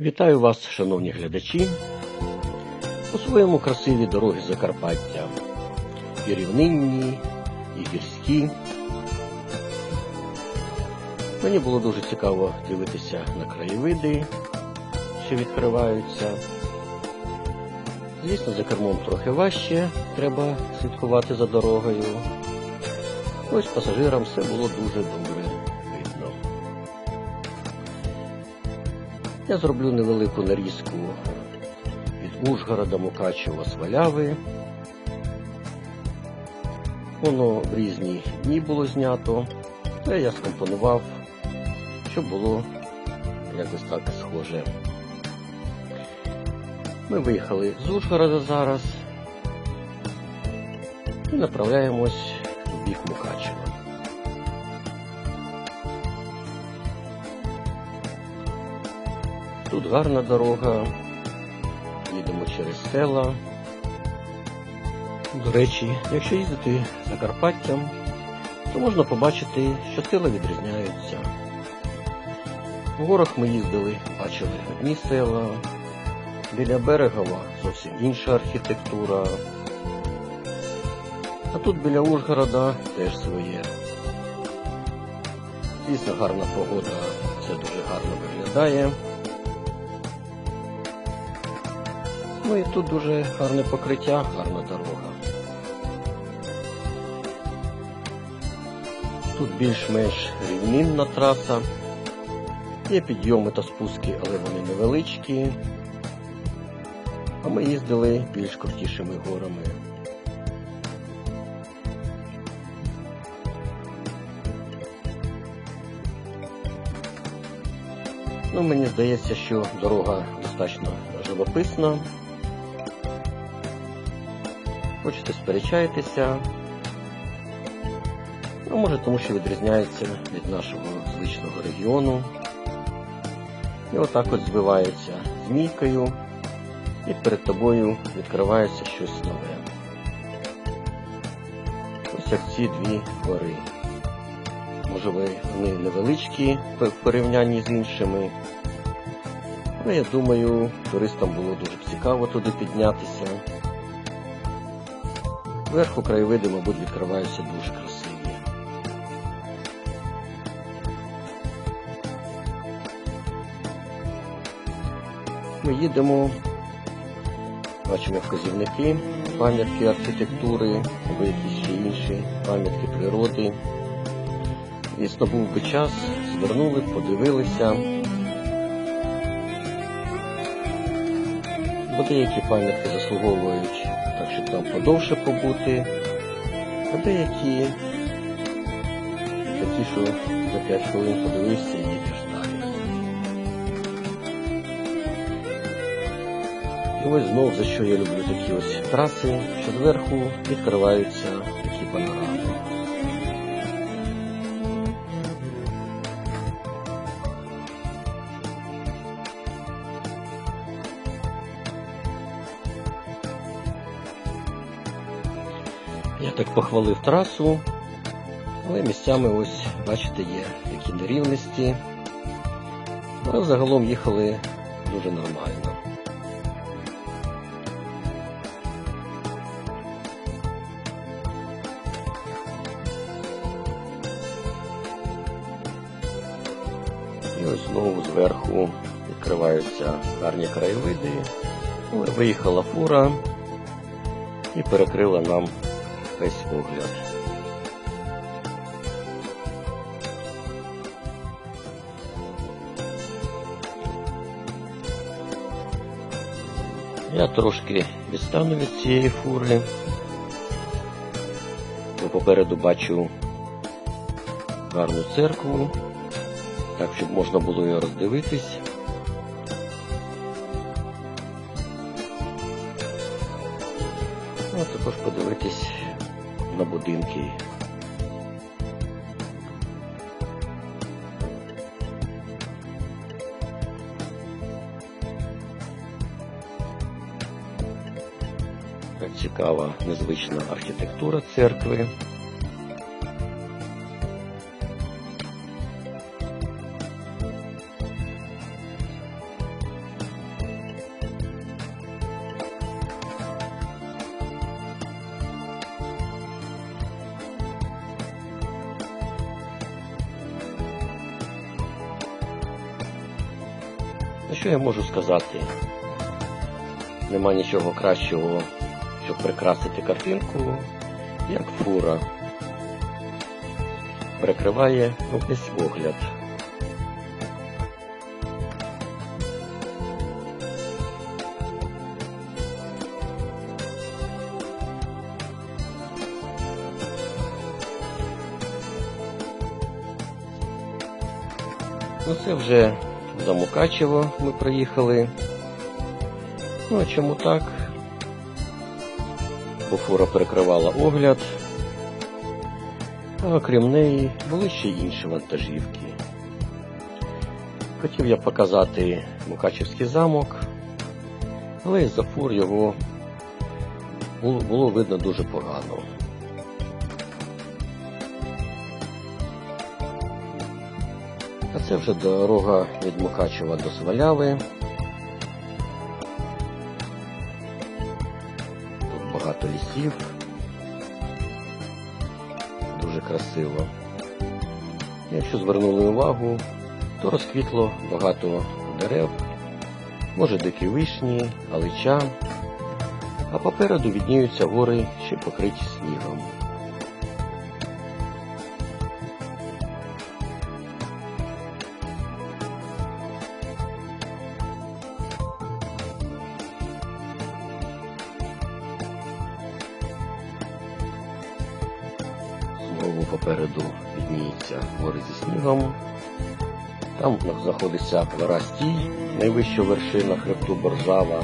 Вітаю вас, шановні глядачі. У своєму красиві дороги Закарпаття. І рівнинні, і гірські. Мені було дуже цікаво дивитися на краєвиди, що відкриваються. Звісно, за кермом трохи важче, треба слідкувати за дорогою. Ось пасажирам все було дуже добре Я зроблю невелику нарізку від Ужгорода, Мукачева, Сваляви. Воно в різні дні було знято, але я скомпонував, щоб було якось так схоже. Ми виїхали з Ужгорода зараз і направляємось в бік Мукачева. Тут гарна дорога, їдемо через села. До речі, якщо їздити Закарпаттям, то можна побачити, що села відрізняються. В горах ми їздили, бачили одні села, біля Берегова зовсім інша архітектура. А тут біля Ужгорода теж своє. Звісно, гарна погода, це дуже гарно виглядає. Ну і тут дуже гарне покриття, гарна дорога. Тут більш-менш рівнинна траса. Є підйоми та спуски, але вони невеличкі. А ми їздили більш крутішими горами. Ну, мені здається, що дорога достатньо живописна. Хочете сперечаєтеся. Ну, може, тому що відрізняється від нашого звичного регіону. І отак от збивається змійкою, і перед тобою відкривається щось нове. Ось як ці дві гори. Може вони невеличкі в порівнянні з іншими. Але я думаю, туристам було дуже цікаво туди піднятися. Зверху краєвиди, мабуть, відкриваються дуже красиві. Ми їдемо, бачимо вказівники, пам'ятки архітектури, або якісь ще інші пам'ятки природи. Звісно, був би час, звернули, подивилися. Деякі пам'ятки заслуговують так, щоб там подовше побути, а деякі такі, що за 5 хвилин подивився і йдеш далі. І ось знов за що я люблю такі ось траси, що зверху відкриваються такі панорами. Я так похвалив трасу, але місцями ось, бачите, є такі нерівності. Але загалом їхали дуже нормально. І ось знову зверху відкриваються гарні краєвиди. Але Виїхала фура і перекрила нам весь погляд. Я трошки відстану від цієї фури, бо попереду бачу гарну церкву, так щоб можна було її роздивитись. Ну, а також подивитись на будинки. Цікава, незвична архітектура церкви. Що я можу сказати? Нема нічого кращого, щоб прикрасити картинку, як фура. Перекриває весь огляд. Ну це вже за Мукачево ми приїхали. Ну а чому так? Бо фура перекривала огляд. А окрім неї були ще й інші вантажівки. Хотів я показати Мукачевський замок, але із-за фур його було, було видно дуже погано. Це вже дорога від Мукачева до Сваляви. Тут багато лісів. Дуже красиво. Якщо звернули увагу, то розквітло багато дерев, може дикі вишні, алича, а попереду відніються гори, що покриті снігом. Знову попереду відніються гори зі снігом. Там знаходиться гора Стій, найвища вершина хребту Боржава.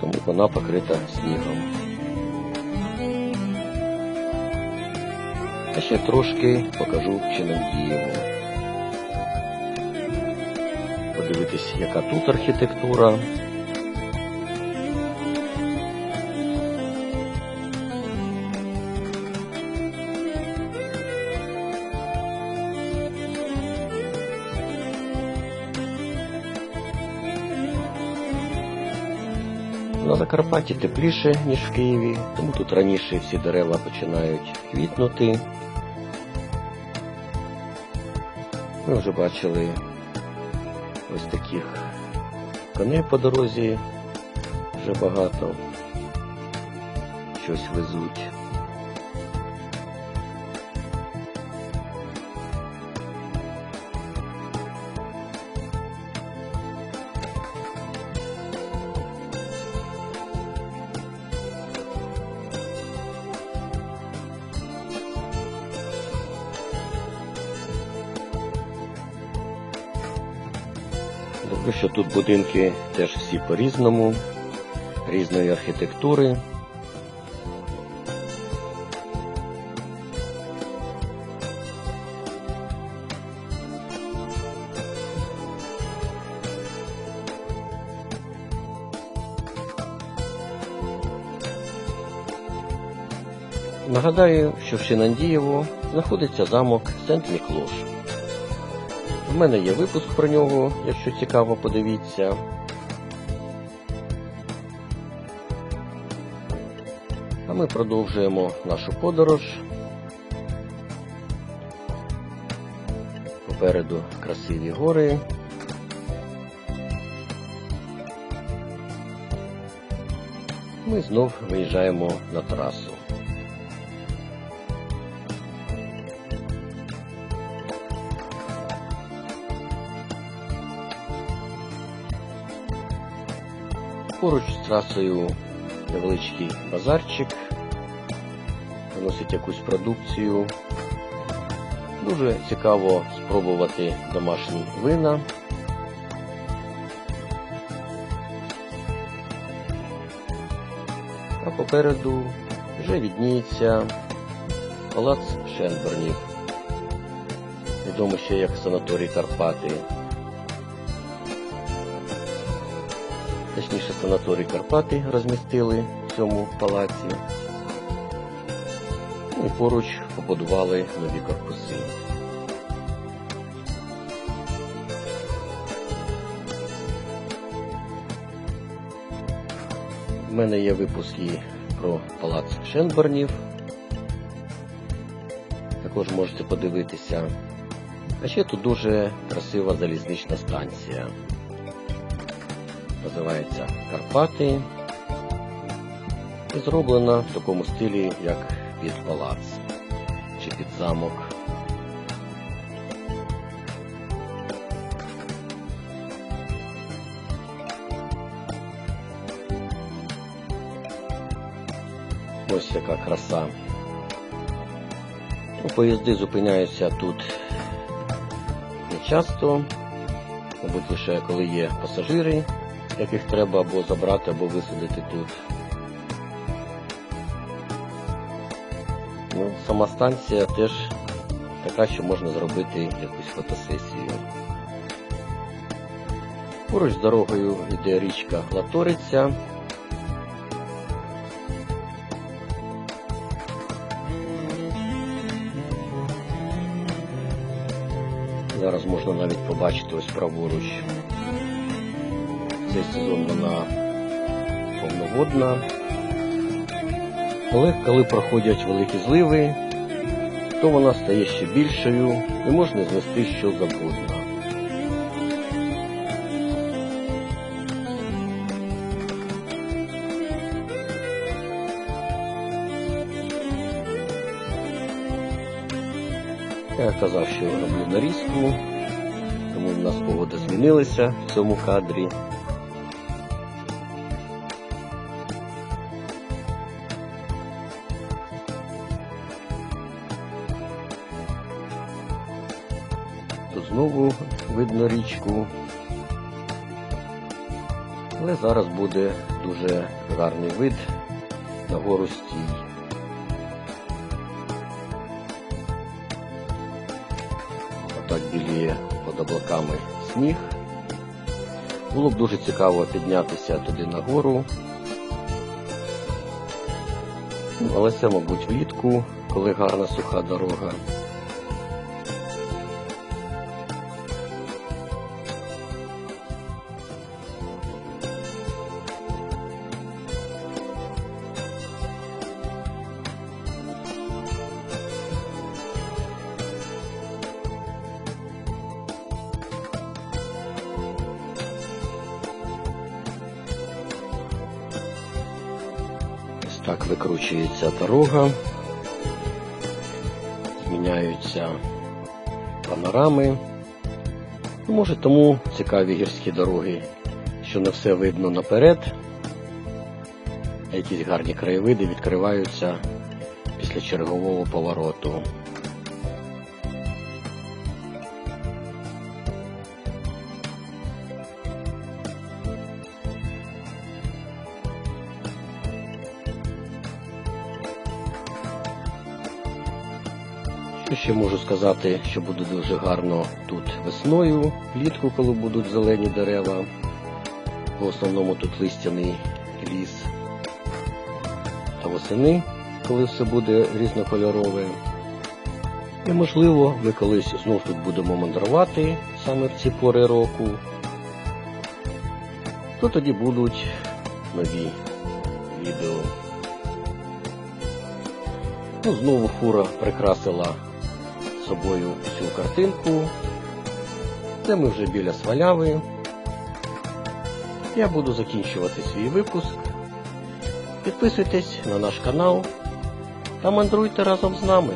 Тому вона покрита снігом. А ще трошки покажу Чинандієву. Подивитись, яка тут архітектура. Закарпатті тепліше, ніж в Києві, тому тут раніше всі дерева починають квітнути. Ми вже бачили ось таких коней по дорозі вже багато. Щось везуть. Добре, що тут будинки теж всі по-різному, різної архітектури. Нагадаю, що в Шинандієво знаходиться замок Сент-Міклош. У мене є випуск про нього, якщо цікаво, подивіться. А ми продовжуємо нашу подорож. Попереду красиві гори. Ми знов виїжджаємо на трасу. Поруч з трасою невеличкий базарчик, виносить якусь продукцію. Дуже цікаво спробувати домашні вина. А попереду вже відніється палац Шенбернів, відомо ще як санаторій Карпати. Точніше, санаторій Карпати розмістили в цьому палаці. Ну і поруч побудували нові корпуси. В мене є випуски про палац Шенбернів. Також можете подивитися А ще тут дуже красива залізнична станція. Називається Карпати. І зроблена в такому стилі, як під палац чи під замок. Ось яка краса. Ну, Поїзди зупиняються тут не часто, мабуть, лише коли є пасажири, яких треба або забрати, або висадити тут. Ну, сама станція теж така, що можна зробити якусь фотосесію. Поруч з дорогою йде річка Латориця. Зараз можна навіть побачити ось праворуч. Цей сезон вона повноводна. Але коли проходять великі зливи, то вона стає ще більшою і можна знести що завгодно. Я казав, що роблю нарізку, тому в нас погода змінилася в цьому кадрі. Знову видно річку. Але зараз буде дуже гарний вид на гору стій. Отак біліє під облаками сніг. Було б дуже цікаво піднятися туди нагору. Ну, Але це, мабуть, влітку, коли гарна суха дорога. Так викручується дорога, зміняються панорами. Ну, Може тому цікаві гірські дороги, що не все видно наперед, а якісь гарні краєвиди відкриваються після чергового повороту. Ще можу сказати, що буде дуже гарно тут весною, влітку, коли будуть зелені дерева. В основному тут листяний ліс. Та восени, коли все буде різнокольорове. І можливо, ми колись знов тут будемо мандрувати саме в ці пори року. То тоді будуть нові відео. Ну, знову фура прикрасила собою цю картинку. Це ми вже біля сваляви. Я буду закінчувати свій випуск. Підписуйтесь на наш канал та мандруйте разом з нами.